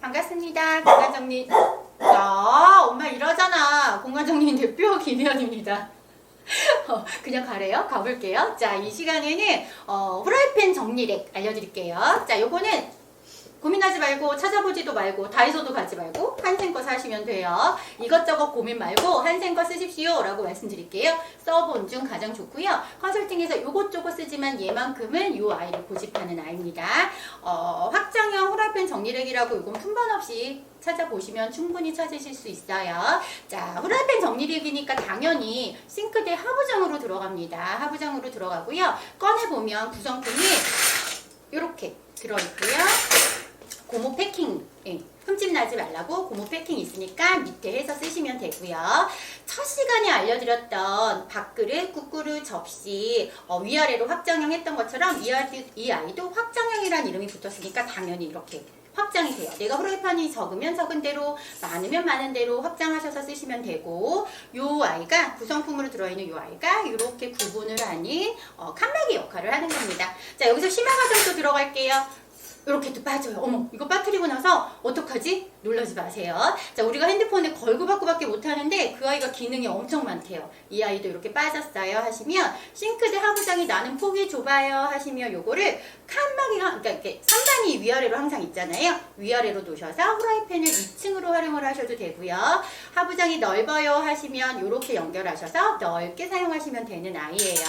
반갑습니다. 공간정리. 야, 엄마 이러잖아. 공간정리 대표 김혜연입니다. 어, 그냥 가래요? 가볼게요. 자, 이 시간에는 어, 후라이팬 정리렉 알려드릴게요. 자, 요거는 고민하지 말고 찾아보지도 말고 다이소도 가지 말고 한생 거 사시면 돼요. 이것저것 고민 말고 한생 거 쓰십시오 라고 말씀드릴게요. 써본 중 가장 좋고요. 컨설팅에서 요것저것 쓰지만 얘만큼은 요 아이를 고집하는 아이입니다. 어, 확장형 후라이팬 정리렉이라고 이건 품번 없이 찾아보시면 충분히 찾으실 수 있어요. 자, 후라이팬 정리렉이니까 당연히 싱크대 하부장으로 들어갑니다. 하부장으로 들어가고요. 꺼내보면 구성품이 이렇게 들어있고요. 고무 패킹, 예, 흠집 나지 말라고 고무 패킹 있으니까 밑에 해서 쓰시면 되고요. 첫 시간에 알려드렸던 밥그릇, 국그릇, 접시 어, 위아래로 확장형 했던 것처럼 이, 아이, 이 아이도 확장형이라는 이름이 붙었으니까 당연히 이렇게 확장이 돼요. 내가 후라이팬이 적으면 적은 대로, 많으면 많은 대로 확장하셔서 쓰시면 되고, 요 아이가 구성품으로 들어있는 요 아이가 이렇게 구분을 하는 어, 칸막이 역할을 하는 겁니다. 자 여기서 심화 과정도 들어갈게요. 이렇게 또 빠져요. 어머, 이거 빠뜨리고 나서 어떡하지? 놀라지 마세요. 자, 우리가 핸드폰에 걸고 받고밖에 못하는데 그 아이가 기능이 엄청 많대요. 이 아이도 이렇게 빠졌어요 하시면 싱크대 하부장이 나는 폭이 좁아요 하시면 요거를 칸막이가 그러니까 이렇게 3단이 위아래로 항상 있잖아요. 위아래로 놓으셔서 후라이팬을 2층으로 활용을 하셔도 되고요. 하부장이 넓어요 하시면 이렇게 연결하셔서 넓게 사용하시면 되는 아이예요.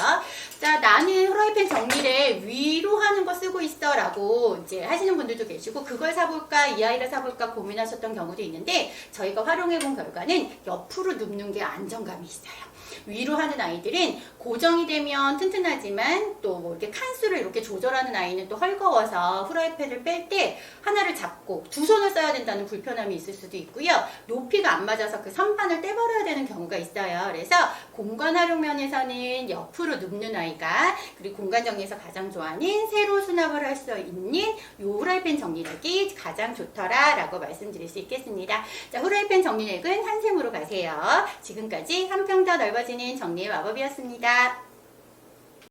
자, 나는 후라이팬 정리를 위로 하는 거 쓰고 있어 라고 이제 하시는 분들도 계시고 그걸 사볼까 이 아이를 사볼까 고민 하셨던 경우도 있는데 저희가 활용해 본 결과는 옆으로 눕는 게 안정감이 있어요. 위로 하는 아이들은 고정이 되면 튼튼하지만 또 뭐 이렇게 칸수를 이렇게 조절하는 아이는 또 헐거워서 후라이팬을 뺄 때 하나를 잡고 두 손을 써야 된다는 불편함이 있을 수도 있고요. 높이가 안 맞아서 그 선반을 떼버려야 되는 경우가 있어요. 그래서 공간 활용 면에서는 옆으로 눕는 아이가 그리고 공간 정리에서 가장 좋아하는 세로 수납을 할 수 있는 요 후라이팬 정리력이 가장 좋더라 라고 말씀드릴 수 있겠습니다. 자, 후라이팬 정리력은 한샘으로 가세요. 지금까지 한평 더 넓어지는 정리의 마법이었습니다. that.